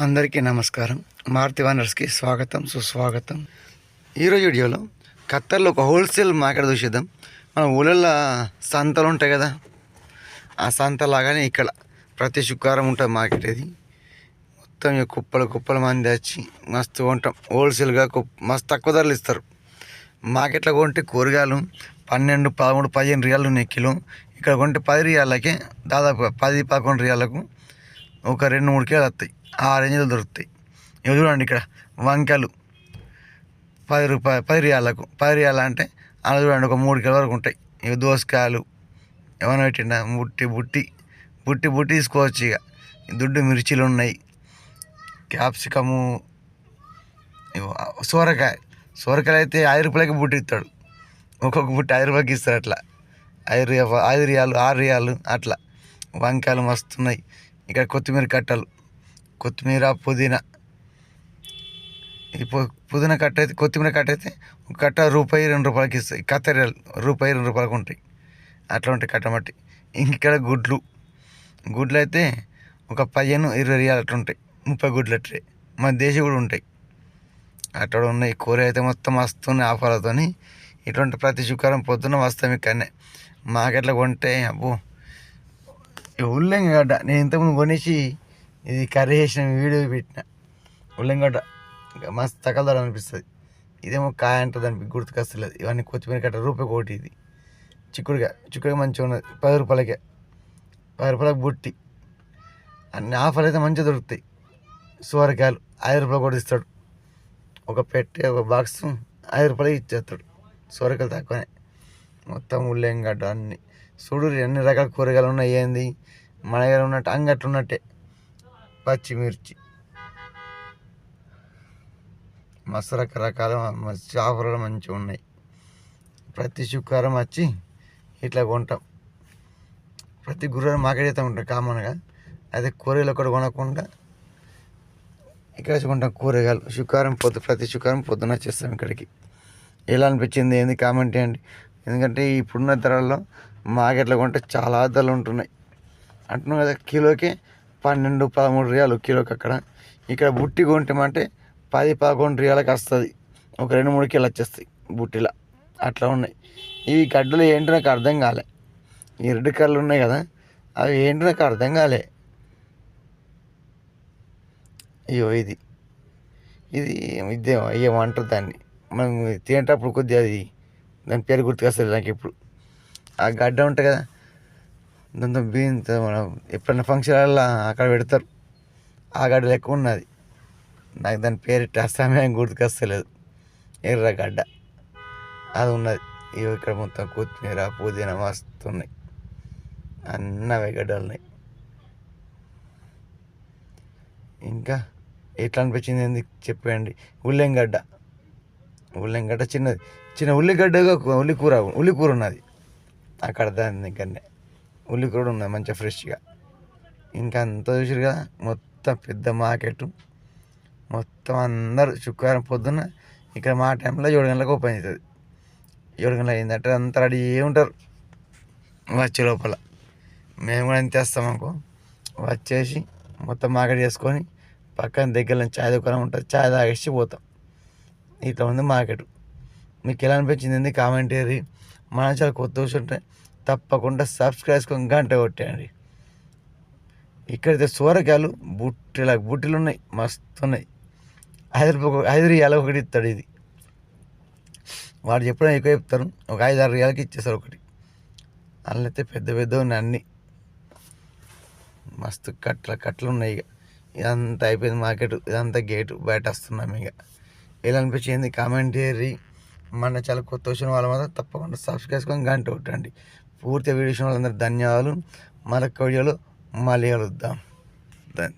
అందరికీ నమస్కారం. మారుతి వానర్స్కి స్వాగతం సుస్వాగతం. ఈరోజు వీడియోలో ఖత్తర్లో ఒక హోల్సేల్ మార్కెట్ చూసేద్దాం. మన ఊళ్ళల్లో సంతలు ఉంటాయి కదా. ఆ సంత లాగానే ఇక్కడ ప్రతి శుక్రవారం ఉంటుంది మార్కెట్ ఇది. మొత్తం కుప్పలు కుప్పల మంది వచ్చి మస్తు ఉంటాం హోల్సేల్గా మస్తు తక్కువ ధరలు ఇస్తారు. మార్కెట్లో కొంటే కూరగాయలు పన్నెండు పదమూడు పదిహేను రియాలు ఉన్నాయి కిలో. ఇక్కడ కొంటే పది రియాలకే దాదాపు పది పదకొండు రియాలకు ఒక రెండు మూడు కిలోలు వస్తాయి. ఆ రేంజ్లో దొరుకుతాయి. ఇవి చూడండి ఇక్కడ వంకాయలు పది రూపాయలు పది రియాలకు పది రియాలు అంటే అలా చూడండి ఒక మూడు కిలో వరకు ఉంటాయి. ఇవి దోసకాయలు ఏమైనా పెట్టిండ బుట్టి బుట్టి బుట్టి బుట్టి తీసుకోవచ్చు ఇక. దుడ్డు మిర్చీలు ఉన్నాయి. క్యాప్సికము ఇగో సోరకాయ. సోరకాయలు అయితే ఐదు రూపాయలకి బుట్టి ఇస్తాడు. ఒక్కొక్క బుట్టి ఐదు రూపాయలకి ఇస్తారు అట్లా. ఐదు ఐదు రియాలు ఆరు రియాలు అట్లా. వంకాయలు మస్తున్నాయి ఇక్కడ కొత్తిమీర కట్టలు. కొత్తిమీర పుదీనా. ఈ పుదీనా కట్ట అయితే కొత్తిమీర కట్ట అయితే ఒక కట్ట రూపాయి రెండు రూపాయలకి ఇస్తాయి. కత్తెరలు రూపాయి రెండు రూపాయలకు ఉంటాయి. అట్లా ఉంటాయి కట్టమట్టి ఇక్కడ గుడ్లు. గుడ్లు అయితే ఒక పదిహేను ఇరవై రియాలు అట్లా ఉంటాయి. ముప్పై గుడ్లు అట్లే. మన దేశీ కూడా ఉంటాయి. అక్కడ ఉన్నాయి. కూర అయితే మొత్తం వస్తున్నాయి ఆఫర్లతోని ఇటువంటి ప్రతి శుక్రవారం పొద్దున్న వస్తాం ఇక్కడనే. మార్కెట్లో కొంటే అబ్బో. ఈ ఉల్లంగడ్డ నేను ఇంతకుముందు కొనేసి ఇది కర్రీ చేసిన వీడియో పెట్టిన. ఉల్లంగడ్డ మస్తు తగలదాడు అనిపిస్తుంది. ఇదేమో కాయ అంటుంది అనిపి గుర్తుకొస్తలేదు. ఇవన్నీ కొత్తిమీర కట్ట రూపాయి కోటి ఇది. చిక్కుడుగా చిక్కుడుగా మంచిగా ఉన్నది. పది రూపాయలకే. పది రూపాయలకు బుట్టి. అన్ని ఆఫర్లు అయితే మంచిగా దొరుకుతాయి. సోరకాయలు ఐదు రూపాయలు కూడా ఇస్తాడు. ఒక పెట్టే ఒక బాక్స్ ఐదు రూపాయలకి ఇచ్చేస్తాడు. సోరకాయలు తక్కువనే. మొత్తం ఉల్లంగడ్డ అన్ని. చూడు ఎన్ని రకాల కూరగాయలు ఉన్నాయి. ఏంది? మన దగ్గర ఉన్నట్టు అంగట్లు ఉన్నట్టే. పచ్చిమిర్చి. మస్తు రకరకాల మస్తు ఆఫర్లు మంచిగా ఉన్నాయి. ప్రతి శుక్రవారం వచ్చి ఇట్లా కొంటాం. ప్రతి గురువారం మాకెట్ అయితే ఉంటాం కామన్గా. అయితే కూరగాయలు ఒకటి కొనకుండా ఇక్కడ కొంటాం కూరగాయలు. శుక్రవారం పొద్దు ప్రతి శుక్రవారం పొద్దున వచ్చేస్తాం ఇక్కడికి. ఎలా అనిపించింది ఏంది కామెంట్ చేయండి. ఎందుకంటే ఇప్పుడున్న ధరల్లో మార్కెట్లో కొంటే చాలా ధరలు ఉంటున్నాయి. అంటున్నాం కదా కిలోకి పన్నెండు పదమూడు రియాలు కిలోకి అక్కడ. ఇక్కడ బుట్టి కొంటామంటే పది పదకొండు రియాలకు వస్తుంది. ఒక రెండు మూడు కిలో వచ్చేస్తాయి బుట్టిలా. అట్లా ఉన్నాయి. ఈ గడ్డలు ఏంటి నాకు అర్థం కాలే. ఈ రెడ్ కలర్లు ఉన్నాయి కదా అవి ఏంటి నాకు అర్థం కాలే. అయ్యో ఇది. ఇది ఇదే ఏమంటారు దాన్ని? మనం తినేటప్పుడు కొద్దిగా అది దాని పేరు గుర్తుకొస్తుంది నాకు ఇప్పుడు. ఆ గడ్డ ఉంటుంది కదా దాంతో బీన్స్ మనం ఎప్పుడైనా ఫంక్షన్లలో అక్కడ పెడతారు. ఆ గడ్డ లెక్క ఉన్నది. నాకు దాని పేరు ఇట్ట సమయం గుర్తుకొస్తలేదు. ఎర్రగడ్డ అది ఉన్నది. ఇవి ఇక్కడ మొత్తం కొత్తిమీర పుదీనా వస్తున్నాయి అన్న గడ్డలు ఉన్నాయి. ఇంకా ఎట్లా అనిపించింది ఏంది చెప్పండి. ఉల్లెంగడ్డ ఉల్లెంగడ్డ చిన్నది. చిన్న ఉల్లిగడ్డగా ఉల్లి కూర ఉల్లి కూర ఉన్నది. అక్కడ దాని దగ్గరనే. ఉల్లి కూర ఉన్నది మంచిగా ఫ్రెష్గా. ఇంకా అంతా చూసారు కదా మొత్తం పెద్ద మార్కెట్. మొత్తం అందరు శుక్రవారం పొద్దున్న ఇక్కడ మా టైంలో ఏడు గంటలకు ఓపెన్ అవుతుంది. ఏడు గంటలు అయిందంటే అంతా రెడీ ఉంటారు. వచ్చే లోపల. మేము కూడా ఎంత వేస్తాం అనుకో. వచ్చేసి మొత్తం మార్కెట్ చేసుకొని పక్కన దగ్గర చాయ్ దుకాణం ఉంటుంది. చాయ్ తాగేసి పోతాం. ఇట్లా ఉంది మార్కెట్. మీకు ఎలా అనిపించింది? ఏంది? కామెంట్ చేయరి మన చాలా కొత్త చూసుంటే తప్పకుండా సబ్స్క్రైబ్ చేసుకొని గంట కొట్టేయండి. ఇక్కడైతే సోరకాయలు బుట్టిల బుట్టిలు ఉన్నాయి మస్తు ఉన్నాయి ఐదు రూపాయలు ఐదు రియాలు ఒకటి ఇస్తాడు ఇది. వాడు చెప్పడం ఎక్కువ చెప్తారు. ఒక ఐదు ఆరు రియాలకి ఇచ్చేస్తారు ఒకటి. అందులో పెద్ద పెద్ద ఉన్నాయి అన్నీ. మస్తు కట్ల కట్టలు ఉన్నాయి ఇక. ఇదంతా అయిపోయింది మార్కెట్ ఇదంతా గేటు బయట వస్తున్నాం ఇక. ఎలా అనిపించింది? కామెంట్ చేయరి మన చాలా కొత్త వచ్చిన వాళ్ళ మాత్రం తప్పకుండా సబ్స్క్రైబ్ చేసుకొని గంట కొట్టండి. పూర్తి వీడియో చూసిన వాళ్ళందరూ ధన్యవాదాలు మరొక వీడియోలో మళ్ళీ కలుద్దాం ధన్